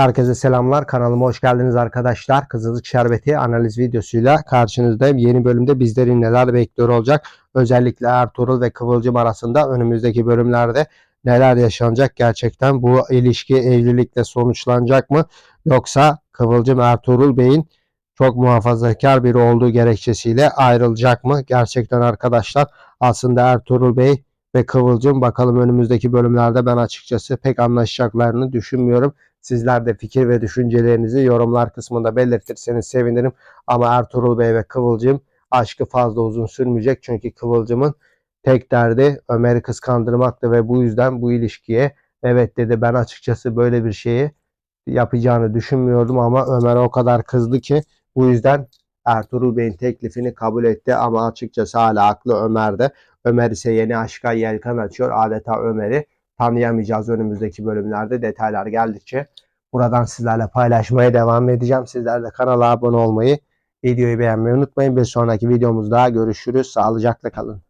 Herkese selamlar. Kanalıma hoş geldiniz arkadaşlar. Kızılcık Şerbeti analiz videosuyla karşınızdayım. Yeni bölümde bizleri neler bekliyor olacak? Özellikle Ertuğrul ve Kıvılcım arasında önümüzdeki bölümlerde neler yaşanacak? Gerçekten bu ilişki evlilikle sonuçlanacak mı? Yoksa Kıvılcım Ertuğrul Bey'in çok muhafazakar biri olduğu gerekçesiyle ayrılacak mı? Gerçekten arkadaşlar aslında Ertuğrul Bey ve Kıvılcım bakalım önümüzdeki bölümlerde ben açıkçası pek anlaşacaklarını düşünmüyorum. Sizler de fikir ve düşüncelerinizi yorumlar kısmında belirtirseniz sevinirim. Ama Ertuğrul Bey ve Kıvılcım aşkı fazla uzun sürmeyecek. Çünkü Kıvılcım'ın tek derdi Ömer'i kıskandırmaktı ve bu yüzden bu ilişkiye evet dedi. Ben açıkçası böyle bir şeyi yapacağını düşünmüyordum ama Ömer o kadar kızdı ki bu yüzden Ertuğrul Bey'in teklifini kabul etti ama açıkçası hala aklı Ömer'de. Ömer ise yeni aşka yelken açıyor. Adeta Ömer'i tanıyamayacağız önümüzdeki bölümlerde detaylar geldikçe buradan sizlerle paylaşmaya devam edeceğim. Sizler de kanala abone olmayı, videoyu beğenmeyi unutmayın. Bir sonraki videomuzda görüşürüz. Sağlıcakla kalın.